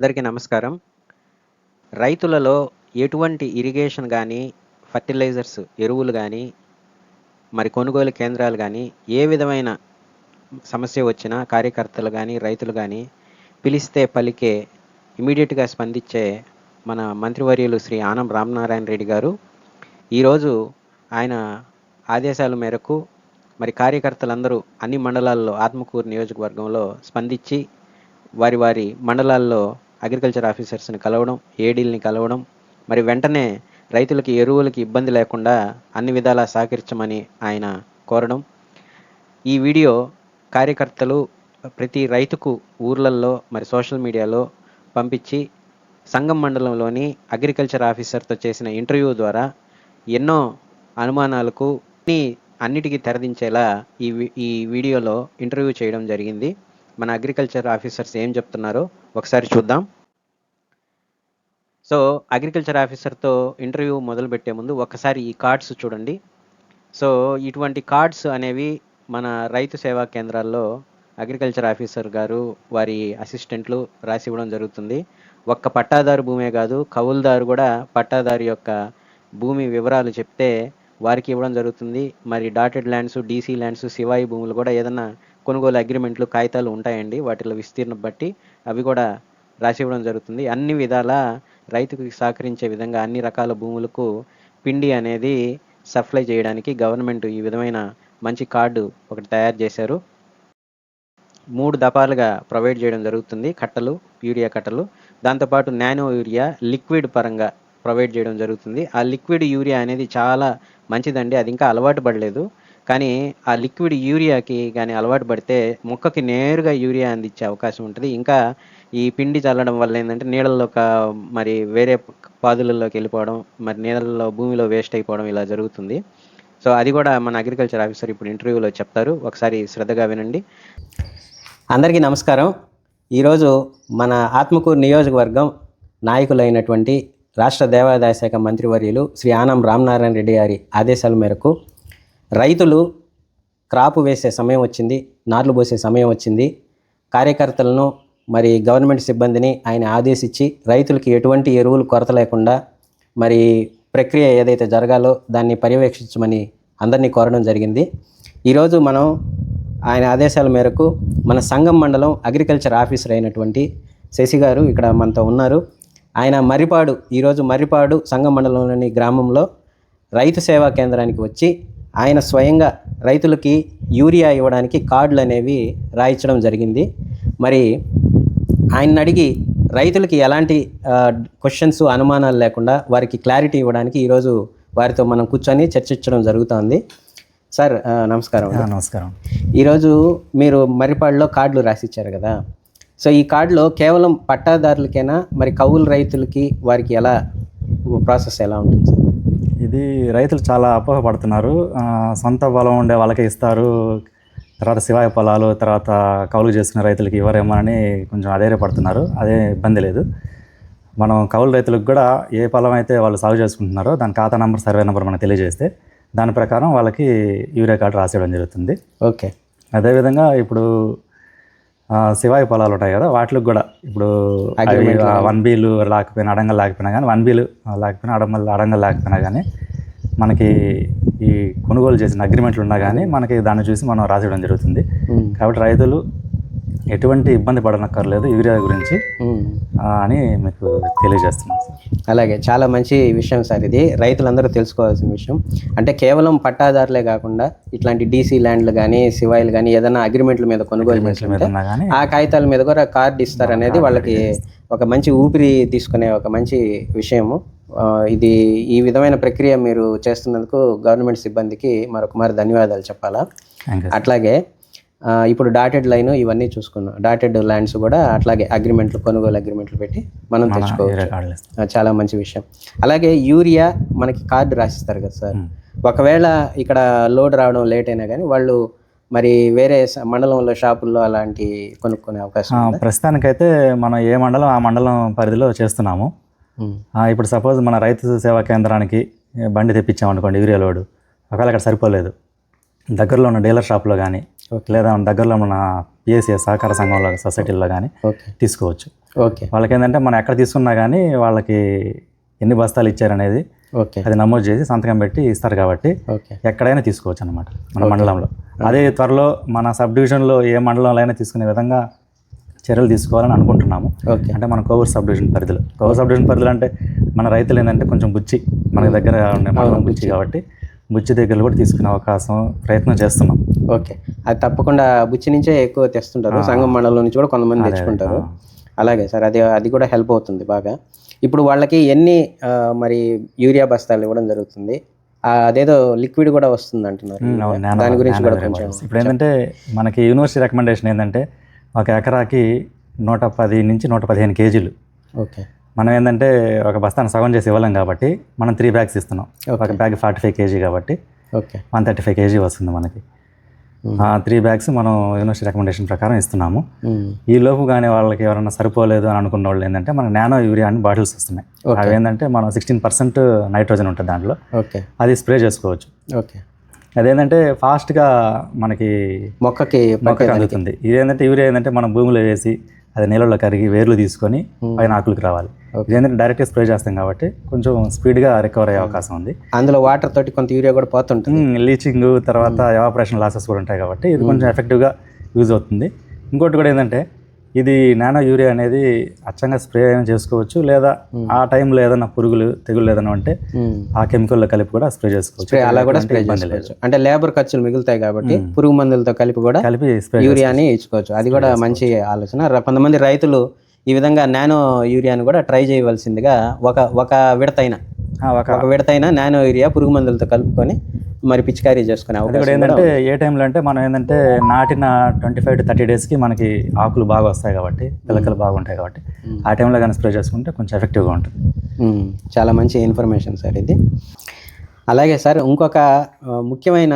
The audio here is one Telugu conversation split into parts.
అందరికీ నమస్కారం. రైతులలో ఎటువంటి ఇరిగేషన్ కానీ ఫర్టిలైజర్స్ ఎరువులు కానీ మరి కొనుగోలు కేంద్రాలు కానీ ఏ విధమైన సమస్య వచ్చినా కార్యకర్తలు కానీ రైతులు కానీ పిలిస్తే పలికే ఇమీడియట్గా స్పందించే మన మంత్రివర్యులు శ్రీ ఆనం రామనారాయణ రెడ్డి గారు. ఈరోజు ఆయన ఆదేశాల మేరకు మరి కార్యకర్తలందరూ అన్ని మండలాల్లో ఆత్మకూరు నియోజకవర్గంలో స్పందించి వారి వారి మండలాల్లో అగ్రికల్చర్ ఆఫీసర్స్ని కలవడం ఏడీల్ని కలవడం మరి వెంటనే రైతులకి ఎరువులకి ఇబ్బంది లేకుండా అన్ని విధాలా సహకరించమని ఆయన కోరడం. ఈ వీడియో కార్యకర్తలు ప్రతి రైతుకు ఊర్లల్లో మరి సోషల్ మీడియాలో పంపించి సంఘం మండలంలోని అగ్రికల్చర్ ఆఫీసర్తో చేసిన ఇంటర్వ్యూ ద్వారా ఎన్నో అనుమానాలకు అన్నిటికీ తెరదించేలా ఈ ఈ వీడియోలో ఇంటర్వ్యూ చేయడం జరిగింది. మన అగ్రికల్చర్ ఆఫీసర్స్ ఏం చెప్తున్నారో ఒకసారి చూద్దాం. సో అగ్రికల్చర్ ఆఫీసర్తో ఇంటర్వ్యూ మొదలు పెట్టే ముందు ఒకసారి ఈ కార్డ్స్ చూడండి. సో ఇటువంటి కార్డ్స్ అనేవి మన రైతు సేవా కేంద్రాల్లో అగ్రికల్చర్ ఆఫీసర్ గారు వారి అసిస్టెంట్లు రాసి ఇవ్వడం జరుగుతుంది. ఒక్క పట్టాదారు భూమే కాదు కౌలుదారు కూడా పట్టాదారు యొక్క భూమి వివరాలు చెప్తే వారికి ఇవ్వడం జరుగుతుంది. మరి డాటెడ్ ల్యాండ్స్ డీసీ ల్యాండ్స్ శివాయి భూములు కూడా ఏదన్నా కొనుగోలు అగ్రిమెంట్లు కాగితాలు ఉంటాయండి. వాటిలో విస్తీర్ణం బట్టి అవి కూడా రాసి ఇవ్వడం జరుగుతుంది. అన్ని విధాల రైతుకు సహకరించే విధంగా అన్ని రకాల భూములకు పిండి అనేది సప్లై చేయడానికి గవర్నమెంట్ ఈ విధమైన మంచి కార్డు ఒకటి తయారు చేశారు. మూడు దఫాలుగా ప్రొవైడ్ చేయడం జరుగుతుంది. కట్టలు యూరియా కట్టలు. దాంతోపాటు నానో యూరియా లిక్విడ్ పరంగా ప్రొవైడ్ చేయడం జరుగుతుంది. ఆ లిక్విడ్ యూరియా అనేది చాలా మంచిదండి. అది ఇంకా అలవాటు పడలేదు. కానీ ఆ లిక్విడ్ యూరియాకి కానీ అలవాటు పడితే మొక్కకి నేరుగా యూరియా అందించే అవకాశం ఉంటుంది. ఇంకా ఈ పిండి చల్లడం వల్ల ఏంటంటే నీళ్ళల్లో ఒక మరి వేరే పాదులలోకి వెళ్ళిపోవడం మరి నీళ్ళల్లో భూమిలో వేస్ట్ అయిపోవడం ఇలా జరుగుతుంది. సో అది కూడా మన అగ్రికల్చర్ ఆఫీసర్ ఇప్పుడు ఇంటర్వ్యూలో చెప్తారు. ఒకసారి శ్రద్ధగా వినండి. అందరికీ నమస్కారం. ఈరోజు మన ఆత్మకూరు నియోజకవర్గం నాయకులైనటువంటి రాష్ట్ర దేవాదాయ శాఖ మంత్రివర్యులు శ్రీ ఆనం రామనారాయణ రెడ్డి గారి ఆదేశాల మేరకు రైతులు క్రాపు వేసే సమయం వచ్చింది నార్లు పోసే సమయం వచ్చింది. కార్యకర్తలను మరి గవర్నమెంట్ సిబ్బందిని ఆయన ఆదేశించి రైతులకి ఎటువంటి ఎరువులు కొరత లేకుండా మరి ప్రక్రియ ఏదైతే జరగాలో దాన్ని పర్యవేక్షించమని అందరినీ కోరడం జరిగింది. ఈరోజు మనం ఆయన ఆదేశాల మేరకు మన సంఘం మండలం అగ్రికల్చర్ ఆఫీసర్ అయినటువంటి శశి గారు ఇక్కడ మనతో ఉన్నారు. ఆయన మర్రిపాడు ఈరోజు మర్రిపాడు సంఘం మండలంలోని గ్రామంలో రైతు సేవా కేంద్రానికి వచ్చి ఆయన స్వయంగా రైతులకి యూరియా ఇవ్వడానికి కార్డులు అనేవి రాయించడం జరిగింది. మరి ఆయన అడిగి రైతులకి ఎలాంటి క్వశ్చన్స్ అనుమానాలు లేకుండా వారికి క్లారిటీ ఇవ్వడానికి ఈరోజు వారితో మనం కూర్చొని చర్చించడం జరుగుతోంది. సార్ నమస్కారం నమస్కారం. ఈరోజు మీరు మర్రిపాడులో కార్డులు రాసిచ్చారు కదా. సో ఈ కార్డులో కేవలం పట్టాదారులకేనా మరి కౌలు రైతులకి వారికి ఎలా ప్రాసెస్ ఎలా ఉంటుంది సార్? ఇది రైతులు చాలా అపోహపడుతున్నారు. సొంత పొలం ఉండే వాళ్ళకే ఇస్తారు. తర్వాత శివాయ పొలాలు తర్వాత కౌలు చేసుకునే రైతులకి ఇవ్వరేమో అని కొంచెం అధైర్యపడుతున్నారు. అదే ఇబ్బంది లేదు. మనం కౌలు రైతులకు కూడా ఏ పొలం అయితే వాళ్ళు సాగు చేసుకుంటున్నారో దాని ఖాతా నెంబర్ సర్వే నెంబర్ మనకు తెలియజేస్తే దాని ప్రకారం వాళ్ళకి యూరియా కార్డు రాసేయడం జరుగుతుంది. ఓకే. అదేవిధంగా ఇప్పుడు శివాయి పొలాలు ఉంటాయి కదా వాటికి కూడా. ఇప్పుడు వన్ బీలు లేకపోయినా అడంగల్ లేకపోయినా కానీ వన్ బీలు లేకపోయినా అడంగల్ అడంగల్ లేకపోయినా కానీ మనకి ఈ కొనుగోలు చేసిన అగ్రిమెంట్లు ఉన్నా కానీ మనకి దాన్ని చూసి మనం రాసేయడం జరుగుతుంది. ఉమ్, కాబట్టి రైతులు ఎటువంటి ఇబ్బంది పడనక్కర్లేదు యూరియా గురించి అని మీకు తెలియజేస్తున్నాం సార్. అలాగే చాలా మంచి విషయం సార్ ఇది. రైతులందరూ తెలుసుకోవాల్సిన విషయం. అంటే కేవలం పట్టాదారులే కాకుండా ఇట్లాంటి డీసీ ల్యాండ్లు కానీ సివాయిలు కానీ ఏదైనా అగ్రిమెంట్ల మీద కొనుగోలు మీద ఆ కాగితాల మీద కూడా కార్డు ఇస్తారనేది వాళ్ళకి ఒక మంచి ఊపిరి తీసుకునే ఒక మంచి విషయము. ఇది ఈ విధమైన ప్రక్రియ మీరు చేస్తున్నందుకు గవర్నమెంట్ సిబ్బందికి మరొక మరి ధన్యవాదాలు చెప్పాలా? అట్లాగే ఇప్పుడు డాటెడ్ లైన్ ఇవన్నీ చూసుకున్నాం. డాటెడ్ ల్యాండ్స్ కూడా అట్లాగే అగ్రిమెంట్లు కొనుగోలు అగ్రిమెంట్లు పెట్టి మనం తెచ్చుకోవచ్చు. చాలా మంచి విషయం. అలాగే యూరియా మనకి కార్డు రాసిస్తారు కదా సార్. ఒకవేళ ఇక్కడ లోడ్ రావడం లేట్ అయినా కానీ వాళ్ళు మరి వేరే మండలంలో షాపుల్లో అలాంటి కొనుక్కునే అవకాశం? ప్రస్తుతానికైతే మనం ఏ మండలం ఆ మండలం పరిధిలో చేస్తున్నాము. ఇప్పుడు సపోజ్ మన రైతు సేవా కేంద్రానికి బండి తెప్పించామనుకోండి యూరియా లోడు. ఒకవేళ అక్కడ సరిపోలేదు. దగ్గరలో ఉన్న డీలర్ షాప్లో కానీ లేదా మన దగ్గరలో మన పిఎస్సి సహకార సంఘంలో సొసైటీల్లో కానీ తీసుకోవచ్చు. ఓకే. వాళ్ళకి ఏంటంటే మనం ఎక్కడ తీసుకున్నా కానీ వాళ్ళకి ఎన్ని బస్తాలు ఇచ్చారనేది ఓకే. అది నమోదు చేసి సంతకం పెట్టి ఇస్తారు కాబట్టి ఓకే. ఎక్కడైనా తీసుకోవచ్చు అనమాట మన మండలంలో. అదే త్వరలో మన సబ్ డివిజన్లో ఏ మండలంలో అయినా తీసుకునే విధంగా చర్యలు తీసుకోవాలని అనుకుంటున్నాము. ఓకే. అంటే మన కోవూరు సబ్ డివిజన్ పరిధిలో. కోవూరు సబ్ డివిజన్ పరిధిలో అంటే మన రైతులు ఏంటంటే కొంచెం బుచ్చి. మన దగ్గర ఉండే మండలం బుచ్చి కాబట్టి బుచ్చి దగ్గర కూడా తీసుకునే అవకాశం ప్రయత్నం చేస్తున్నాం. ఓకే. అది తప్పకుండా బుచ్చి నుంచే ఎక్కువ తెస్తుంటారు. సంఘం మండలం నుంచి కూడా కొంతమంది తెచ్చుకుంటారు. అలాగే సార్ అది అది కూడా హెల్ప్ అవుతుంది బాగా. ఇప్పుడు వాళ్ళకి ఎన్ని మరి యూరియా బస్తాలు ఇవ్వడం జరుగుతుంది? అదేదో లిక్విడ్ కూడా వస్తుంది అంటున్నారు. దాని గురించి కూడా కొంచెం. ఇప్పుడు ఏంటంటే మనకి యూనివర్సిటీ రికమెండేషన్ ఏంటంటే ఒక ఎకరాకి నూట పది నుంచి నూట పదిహేను కేజీలు. ఓకే. మనం ఏంటంటే ఒక బస్తాను సగం చేసి ఇవ్వలేం కాబట్టి మనం త్రీ బ్యాగ్స్ ఇస్తున్నాం. ఒక బ్యాగ్ ఫార్టీ ఫైవ్ కేజీ కాబట్టి okay. One thirty five KG వస్తుంది మనకి. త్రీ బ్యాగ్స్ మనం యూనివర్సిటీ రికమెండేషన్ ప్రకారం ఇస్తున్నాము. ఈ లోపు కానీ వాళ్ళకి ఎవరైనా సరిపోలేదు అని అనుకున్న వాళ్ళు ఏంటంటే మన నానో యూరియా అని బాటిల్స్ వస్తున్నాయి. అవి ఏంటంటే మనం సిక్స్టీన్ పర్సెంట్ నైట్రోజన్ ఉంటుంది దాంట్లో. ఓకే. అది స్ప్రే చేసుకోవచ్చు. ఓకే. అదేంటంటే ఫాస్ట్గా మనకి మొక్కకి మొక్కకి అందుతుంది. ఇదేంటంటే యూరియా ఏంటంటే మనం భూమిలో వేసి అది నీళ్ళలో కరిగి వేర్లు తీసుకొని పైన ఆకులకు రావాలి. ఇదేంటంటే డైరెక్ట్గా స్ప్రే చేస్తాం కాబట్టి కొంచెం స్పీడ్గా రికవర్ అయ్యే అవకాశం ఉంది. అందులో వాటర్ తోటి కొంత యూరియా కూడా పోతుంటుంది. లీచింగ్ తర్వాత ఎవాపరేషన్ లాసెస్ కూడా ఉంటాయి కాబట్టి ఇది కొంచెం ఎఫెక్టివ్గా యూజ్ అవుతుంది. ఇంకోటి కూడా ఏంటంటే ఇది నానో యూరియా అనేది అచ్చంగా స్ప్రే అయినా చేసుకోవచ్చు లేదా ఆ టైంలో ఏదైనా పురుగులు తెగులు ఏదైనా ఉంటే. ఆ కెమికల్లో కలిపి కూడా స్ప్రే చేసుకోవచ్చు. అలా కూడా స్ప్రే చేసుకోవచ్చు. అంటే లేబర్ ఖర్చులు మిగులుతాయి కాబట్టి పురుగు మందులతో కలిపి కూడా కలిపి స్ప్రే యూరియాని ఇచ్చుకోవచ్చు. అది కూడా మంచి ఆలోచన. కొంతమంది రైతులు ఈ విధంగా నానో యూరియాని కూడా ట్రై చేయవలసిందిగా ఒక ఒక విడతైన ఒక విడతైన నానో యూరియా పురుగు మందులతో కలుపుకొని మరి పిచికారీ చేసుకునే అవకాశం ఏంటంటే ఏ టైంలో అంటే మనం ఏంటంటే నాటిన ట్వంటీ ఫైవ్ టు థర్టీ డేస్కి మనకి ఆకులు బాగా వస్తాయి కాబట్టి పిలకలు బాగుంటాయి కాబట్టి ఆ టైంలో కానీ స్ప్రే చేసుకుంటే కొంచెం ఎఫెక్టివ్గా ఉంటుంది. చాలా మంచి ఇన్ఫర్మేషన్ సార్ ఇది. అలాగే సార్ ఇంకొక ముఖ్యమైన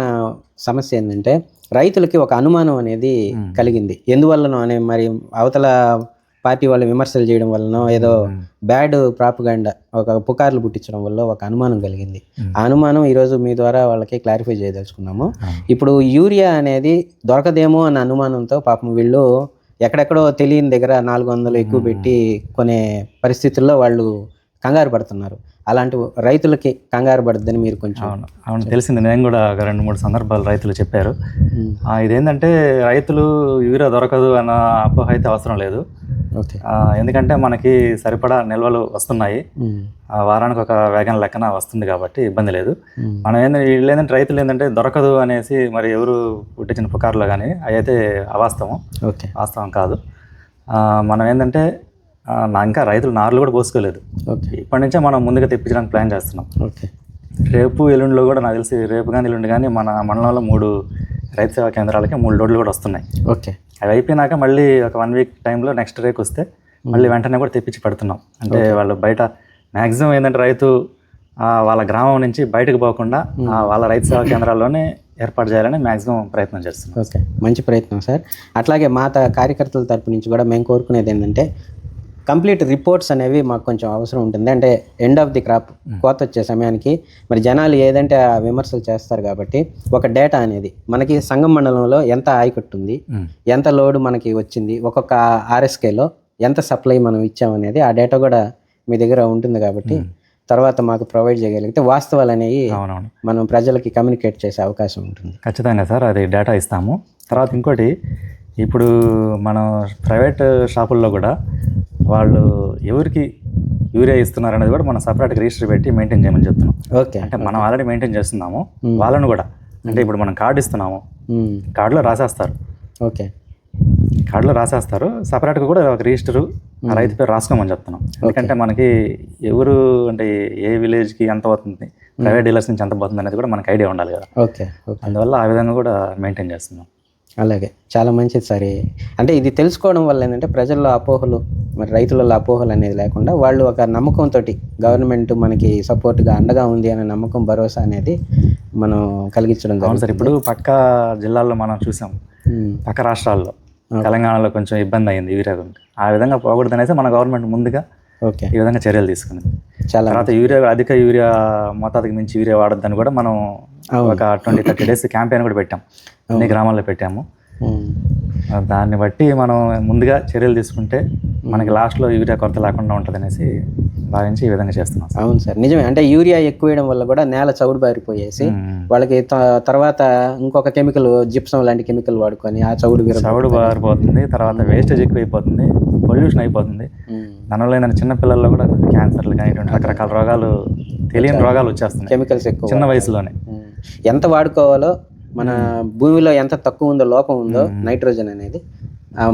సమస్య ఏంటంటే రైతులకి ఒక అనుమానం అనేది కలిగింది. ఎందువల్లనో అనే మరి అవతల పార్టీ వాళ్ళు విమర్శలు చేయడం వల్లనో ఏదో బ్యాడ్ ప్రాపగాండా ఒక పుకార్లు పుట్టించడం వల్ల ఒక అనుమానం కలిగింది. ఆ అనుమానం ఈరోజు మీ ద్వారా వాళ్ళకి క్లారిఫై చేయదలుచుకున్నాము. ఇప్పుడు యూరియా అనేది దొరకదేమో అన్న అనుమానంతో పాపం వీళ్ళు ఎక్కడెక్కడో తెలియని దగ్గర నాలుగు వందలు ఎక్కువ పెట్టి కొనే పరిస్థితుల్లో వాళ్ళు కంగారు పడుతున్నారు. అలాంటి రైతులకి కంగారు పడద్దని మీరు కొంచెం అవును. అవును తెలిసింది. నేను కూడా ఒక రెండు మూడు సందర్భాలు రైతులు చెప్పారు. ఇదేంటంటే రైతులు యూరియా దొరకదు అన్న అపోహ అయితే అవసరం లేదు. ఎందుకంటే మనకి సరిపడా నిల్వలు వస్తున్నాయి. వారానికి ఒక వేగన్ లెక్కన వస్తుంది కాబట్టి ఇబ్బంది లేదు. మనం ఏంటంటే వీళ్ళు ఏంటంటే రైతులు ఏంటంటే దొరకదు అనేసి మరి ఎవరు పుట్టించిన పుకార్లు కానీ అయితే అవాస్తవం. ఓకే. వాస్తవం కాదు. మనం ఏంటంటే నా ఇంకా రైతులు నార్లు కూడా పోసుకోలేదు. ఓకే. ఇప్పటి నుంచే మనం ముందుగా తెప్పించడానికి ప్లాన్ చేస్తున్నాం. ఓకే. రేపు ఎల్లుండిలో కూడా నాకు తెలిసి రేపు కానీ ఎల్లుండి కానీ మన మండలంలో మూడు రైతు సేవా కేంద్రాలకి మూడు లోడ్లు కూడా వస్తున్నాయి. ఓకే. అవి అయిపోయినాక మళ్ళీ ఒక వన్ వీక్ టైంలో నెక్స్ట్ రేక్ వస్తే మళ్ళీ వెంటనే కూడా తెప్పించి పెడుతున్నాం. అంటే వాళ్ళు బయట మ్యాక్సిమం ఏంటంటే రైతు వాళ్ళ గ్రామం నుంచి బయటకు పోకుండా వాళ్ళ రైతు సేవా కేంద్రాల్లోనే ఏర్పాటు చేయాలని మ్యాక్సిమం ప్రయత్నం చేస్తున్నాం. ఓకే. మంచి ప్రయత్నం సార్. అట్లాగే మా కార్యకర్తల తరపు నుంచి కూడా మేము కోరుకునేది ఏంటంటే కంప్లీట్ రిపోర్ట్స్ అనేవి మాకు కొంచెం అవసరం ఉంటుంది. అంటే ఎండ్ ఆఫ్ ది క్రాప్ కోత వచ్చే సమయానికి మరి జనాలు ఏదంటే ఆ విమర్శలు చేస్తారు కాబట్టి ఒక డేటా అనేది మనకి సంగం మండలంలో ఎంత ఆయకట్టు ఉంది ఉమ్. ఎంత లోడ్ మనకి వచ్చింది ఒక్కొక్క ఆర్ఎస్కేలో ఎంత సప్లై మనం ఇచ్చామనేది ఆ డేటా కూడా మీ దగ్గర ఉంటుంది కాబట్టి తర్వాత మాకు ప్రొవైడ్ చేయగలిగితే వాస్తవాలు అనేవి మనం ప్రజలకి కమ్యూనికేట్ చేసే అవకాశం ఉంటుంది. ఖచ్చితంగా సార్ అది డేటా ఇస్తాము. తర్వాత ఇంకోటి ఇప్పుడు మనం ప్రైవేట్ షాపుల్లో కూడా వాళ్ళు ఎవరికి యూరియా ఇస్తున్నారు అనేది కూడా మనం సపరేట్గా రిజిస్టర్ పెట్టి మెయింటైన్ చేయమని చెప్తున్నాం. ఓకే. అంటే మనం ఆల్రెడీ మెయింటైన్ చేస్తున్నాము. వాళ్ళను కూడా. అంటే ఇప్పుడు మనం కార్డు ఇస్తున్నాము. కార్డులో రాసేస్తారు. ఓకే. కార్డులో రాసేస్తారు. సపరేట్గా కూడా ఒక రిజిస్టరు ఆ రైతు పేరు రాసుకోమని చెప్తున్నాం. ఎందుకంటే మనకి ఎవరు అంటే ఏ విలేజ్కి ఎంత అవుతుంది ప్రైవేట్ డీలర్స్ నుంచి ఎంత పోతుంది అనేది కూడా మనకి ఐడియా ఉండాలి కదా. ఓకే. అందువల్ల ఆ విధంగా కూడా మెయింటైన్ చేస్తున్నాం. అలాగే చాలా మంచిది సార్ ఈ- అంటే ఇది తెలుసుకోవడం వల్ల ఏంటంటే ప్రజల్లో అపోహలు మరి రైతులలో అపోహలు అనేది లేకుండా వాళ్ళు ఒక నమ్మకంతో గవర్నమెంట్ మనకి సపోర్ట్గా అండగా ఉంది అనే నమ్మకం భరోసా అనేది మనం కలిగించడం అవును సార్ ఇప్పుడు పక్క జిల్లాల్లో మనం చూసాం. పక్క రాష్ట్రాల్లో తెలంగాణలో కొంచెం ఇబ్బంది అయింది యూరియా గురించి ఆ విధంగా పోకూడదు అనేసి మన గవర్నమెంట్ ముందుగా ఓకే. ఈ విధంగా చర్యలు తీసుకుంది చాలా తర్వాత యూరియా అధిక యూరియా మోతాదుకి మించి యూరియా వాడొద్దని కూడా మనం ఒక ట్వంటీ థర్టీ డేస్ క్యాంపెయిన్ కూడా పెట్టాం. అన్ని గ్రామాల్లో పెట్టాము. దాన్ని బట్టి మనం ముందుగా చర్యలు తీసుకుంటే మనకి లాస్ట్లో యూరియా కొరత లేకుండా ఉంటుంది అనేసి భావించి ఈ విధంగా చేస్తున్నాం అవును సార్ నిజమే. అంటే యూరియా ఎక్కువ వేయడం వల్ల కూడా నేల చౌడు బారిపోయేసి. వాళ్ళకి తర్వాత ఇంకొక కెమికల్ జిప్సం లాంటి కెమికల్ వాడుకొని ఆ చౌడు చవుడు బారిపోతుంది తర్వాత వేస్టేజ్ ఎక్కువైపోతుంది పొల్యూషన్ అయిపోతుంది. దానివల్ల ఏంటంటే చిన్న పిల్లల్లో కూడా క్యాన్సర్లు కానీ ఇటువంటి రకరకాల రోగాలు తెలియని రోగాలు వచ్చేస్తున్నాయి. కెమికల్స్ ఎక్కువ చిన్న వయసులోనే. ఎంత వాడుకోవాలో మన భూమిలో ఎంత తక్కువ ఉందో లోపం ఉందో నైట్రోజన్ అనేది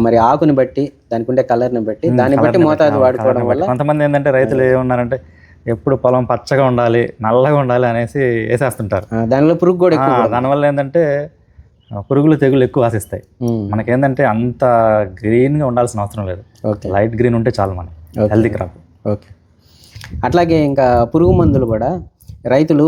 మరి ఆకుని బట్టి దానికి ఉండే కలర్ని బట్టి దాన్ని బట్టి మోతాదు వాడుకోవడం వల్ల కొంతమంది ఏంటంటే రైతులు ఏమన్నారంటే ఎప్పుడు పొలం పచ్చగా ఉండాలి నల్లగా ఉండాలి అనేసి వేసేస్తుంటారు. దానిలో పురుగు కూడా ఎక్కువ దానివల్ల ఏంటంటే పురుగులు తెగులు ఎక్కువ ఆశిస్తాయి. మనకేంటంటే అంత గ్రీన్గా ఉండాల్సిన అవసరం లేదు. లైట్ గ్రీన్ ఉంటే చాలు మనం హెల్తీ క్రాప్ ఓకే అట్లాగే ఇంకా పురుగు మందులు కూడా రైతులు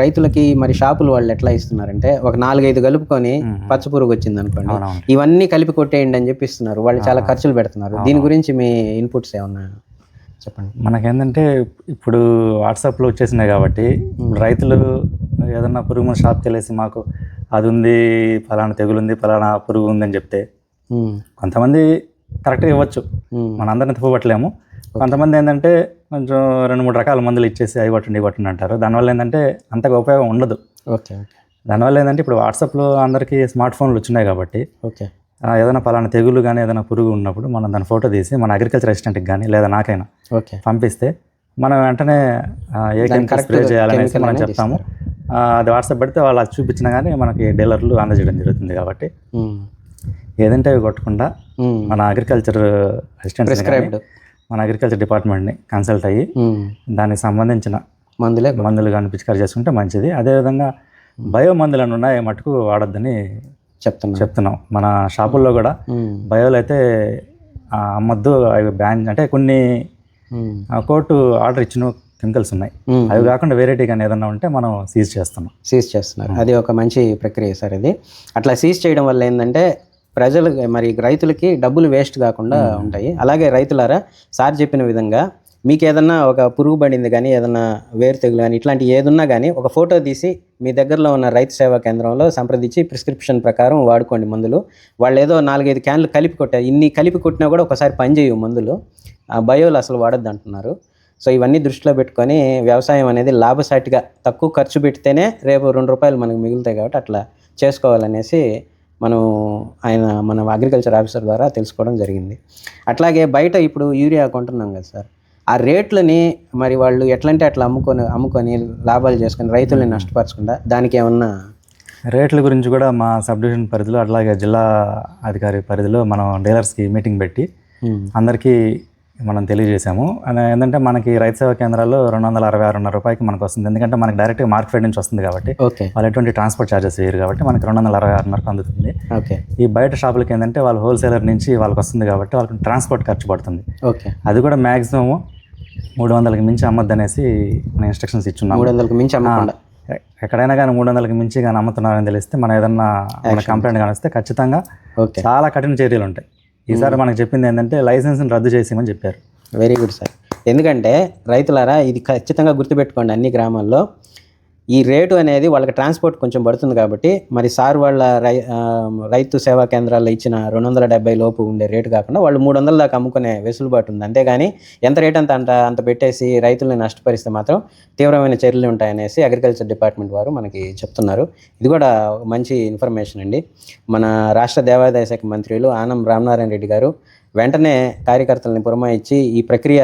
రైతులకి మరి షాపులు వాళ్ళు ఎట్లా ఇస్తున్నారంటే ఒక నాలుగైదు కలుపుకొని పచ్చ పురుగు వచ్చింది అనుకోండి ఇవన్నీ కలిపి కొట్టేయండి అని చెప్పి ఇస్తున్నారు వాళ్ళు చాలా ఖర్చులు పెడుతున్నారు. దీని గురించి మీ ఇన్పుట్స్ ఏమన్నా చెప్పండి. మనకేంటంటే ఇప్పుడు వాట్సాప్లో వచ్చేసినాయి కాబట్టి రైతులు ఏదన్నా పురుగు మందు షాప్కి వెళ్ళేసి మాకు అది ఉంది ఫలానా తెగులు ఉంది ఫలానా పురుగు ఉంది అని చెప్తే కొంతమంది కరెక్ట్గా ఇవ్వచ్చు. ఉమ్, మన అందరిని తప్పుపట్టలేము కొంతమంది ఏంటంటే కొంచెం రెండు మూడు రకాల మందులు ఇచ్చేసి అవి కొట్టండి కొట్టండి అంటారు. దానివల్ల ఏంటంటే అంతగా ఉపయోగం ఉండదు. ఓకే ఓకే దానివల్ల ఏంటంటే ఇప్పుడు వాట్సాప్లో అందరికీ స్మార్ట్ ఫోన్లు వచ్చినాయి కాబట్టి ఓకే ఏదైనా పలానా తెగులు కానీ ఏదైనా పురుగు ఉన్నప్పుడు మనం దాని ఫోటో తీసి మన అగ్రికల్చర్ అసిస్టెంట్కి కానీ లేదా నాకైనా ఓకే పంపిస్తే మనం వెంటనే ఏ కెమికల్ స్ప్రే చేయాలనేసి మనం చెప్తాము. అది వాట్సాప్ పెడితే వాళ్ళు అది చూపించినా కానీ మనకి డీలర్లు అందజేయడం జరుగుతుంది కాబట్టి ఉమ్, ఏదంటే అవి కొట్టకుండా ఉమ్, మన అగ్రికల్చర్ అసిస్టెంట్ ప్రిస్క్రైబ్డ్ మన అగ్రికల్చర్ డిపార్ట్మెంట్ని కన్సల్ట్ అయ్యి దానికి సంబంధించిన మందులే మందులు కానీ పిచికారి చేసుకుంటే మంచిది. అదేవిధంగా బయో మందులు అని ఉన్నాయి మటుకు వాడొద్దని చెప్తున్నా. చెప్తున్నాం. మన షాపుల్లో కూడా బయోలు అయితే అమ్మొద్దు అవి బ్యాన్ అంటే కొన్ని కోర్టు ఆర్డర్ ఇచ్చిన కెమికల్స్ ఉన్నాయి. అవి కాకుండా వెరైటీ కానీ ఏదైనా ఉంటే మనం సీజ్ చేస్తున్నాం. సీజ్ చేస్తున్నారు. అది ఒక మంచి ప్రక్రియ సార్ ఇది. అట్లా సీజ్ చేయడం వల్ల ఏంటంటే ప్రజలు మరి రైతులకి డబ్బులు వేస్ట్ కాకుండా ఉంటాయి. అలాగే రైతులారా సార్ చెప్పిన విధంగా మీకు ఏదన్నా ఒక పురుగు పడింది కానీ ఏదన్నా వేరు తెగులు కానీ ఇట్లాంటి ఏదున్నా కానీ ఒక ఫోటో తీసి మీ దగ్గరలో ఉన్న రైతు సేవా కేంద్రంలో సంప్రదించి ప్రిస్క్రిప్షన్ ప్రకారం వాడుకోండి మందులు. వాళ్ళు ఏదో నాలుగైదు క్యాన్లు కలిపి కొట్టారు ఇన్ని కలిపి కొట్టినా కూడా ఒకసారి పనిచేయవు మందులు. ఆ బయోలు అసలు వాడద్దు అంటున్నారు. సో ఇవన్నీ దృష్టిలో పెట్టుకొని వ్యవసాయం అనేది లాభసాటిగా తక్కువ ఖర్చు పెడితేనే రేపు రెండు రూపాయలు మనకు మిగులుతాయి కాబట్టి అట్లా చేసుకోవాలనేసి మనం ఆయన మన అగ్రికల్చర్ ఆఫీసర్ ద్వారా తెలుసుకోవడం జరిగింది. అట్లాగే బయట ఇప్పుడు యూరియా కొంటున్నాం కదా సార్. ఆ రేట్లని మరి వాళ్ళు ఎట్లంటే అట్లా అమ్ముకొని అమ్ముకొని లాభాలు చేసుకొని రైతుల్ని నష్టపరచకుండా దానికి ఏమన్నా రేట్ల గురించి కూడా మా సబ్ డివిజన్ పరిధిలో అట్లాగే జిల్లా అధికారి పరిధిలో మనం డీలర్స్కి మీటింగ్ పెట్టి అందరికీ మనం తెలియజేశాము. ఏంటంటే మనకి రైతు సేవా కేంద్రాల్లో రెండు వందల అరవై ఆరున్నర రూపాయకి మనకు వస్తుంది. ఎందుకంటే మనకి డైరెక్ట్గా మార్కెట్ నుంచి వస్తుంది కాబట్టి వాళ్ళు ఎటువంటి ట్రాన్స్పోర్ట్ ఛార్జెస్ వేయరు కాబట్టి మనకి రెండు వందల అరవై ఆరున్నరకు అందుతుంది. ఓకే. ఈ బయట షాపులకి ఏంటంటే వాళ్ళు హోల్సేలర్ నుంచి వాళ్ళకి వస్తుంది కాబట్టి వాళ్ళకి ట్రాన్స్పోర్ట్ ఖర్చు పడుతుంది. ఓకే. అది కూడా మ్యాక్సిమం మూడు వందలకి మించి అమ్మద్దు అనేసి మన ఇన్స్ట్రక్షన్స్ ఇచ్చున్నాము. మూడు వందలకు మించి అమ్మకుండా. ఎక్కడైనా కానీ మూడు వందలకి మించి కానీ అమ్ముతున్నారని తెలిస్తే మనం ఏదన్నా కంప్లైంట్ కానిస్తే ఖచ్చితంగా ఓకే. చాలా కఠిన చర్యలు ఉంటాయి ఈసారి మనకు చెప్పింది ఏంటంటే లైసెన్స్ని రద్దు చేసేయమని చెప్పారు. Very good sir. ఎందుకంటే రైతులారా ఇది ఖచ్చితంగా గుర్తుపెట్టుకోండి అన్ని గ్రామాల్లో. ఈ రేటు అనేది వాళ్ళకి ట్రాన్స్పోర్ట్ కొంచెం పడుతుంది కాబట్టి మరి సార్ వాళ్ళ రై రైతు సేవా కేంద్రాల్లో ఇచ్చిన రెండు వందల డెబ్బై లోపు ఉండే రేటు కాకుండా వాళ్ళు మూడు వందల దాకా అమ్ముకునే వెసులుబాటు ఉంది. అంతేగాని ఎంత రేట్ అంత అంత అంత పెట్టేసి రైతుల్ని నష్టపరిస్తే మాత్రం తీవ్రమైన చర్యలు ఉంటాయనేసి అగ్రికల్చర్ డిపార్ట్మెంట్ వారు మనకి చెప్తున్నారు. ఇది కూడా మంచి ఇన్ఫర్మేషన్ అండి. మన రాష్ట్ర దేవాదాయ శాఖ మంత్రులు ఆనం రామనారాయణ రెడ్డి గారు వెంటనే కార్యకర్తలని పురమాయించి ఈ ప్రక్రియ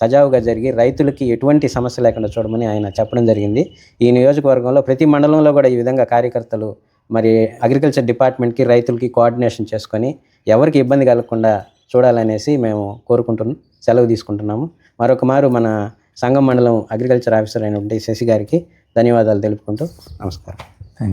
సజావుగా జరిగి రైతులకి ఎటువంటి సమస్య లేకుండా చూడమని ఆయన చెప్పడం జరిగింది. ఈ నియోజకవర్గంలో ప్రతి మండలంలో కూడా ఈ విధంగా కార్యకర్తలు మరి అగ్రికల్చర్ డిపార్ట్మెంట్కి రైతులకి కోఆర్డినేషన్ చేసుకొని ఎవరికి ఇబ్బంది కలగకుండా చూడాలనేసి మేము కోరుకుంటున్నాం సెలవు తీసుకుంటున్నాము. మరొక మారు మన సంఘం మండలం అగ్రికల్చర్ ఆఫీసర్ అయినటువంటి శశి గారికి ధన్యవాదాలు తెలుపుకుంటూ నమస్కారం.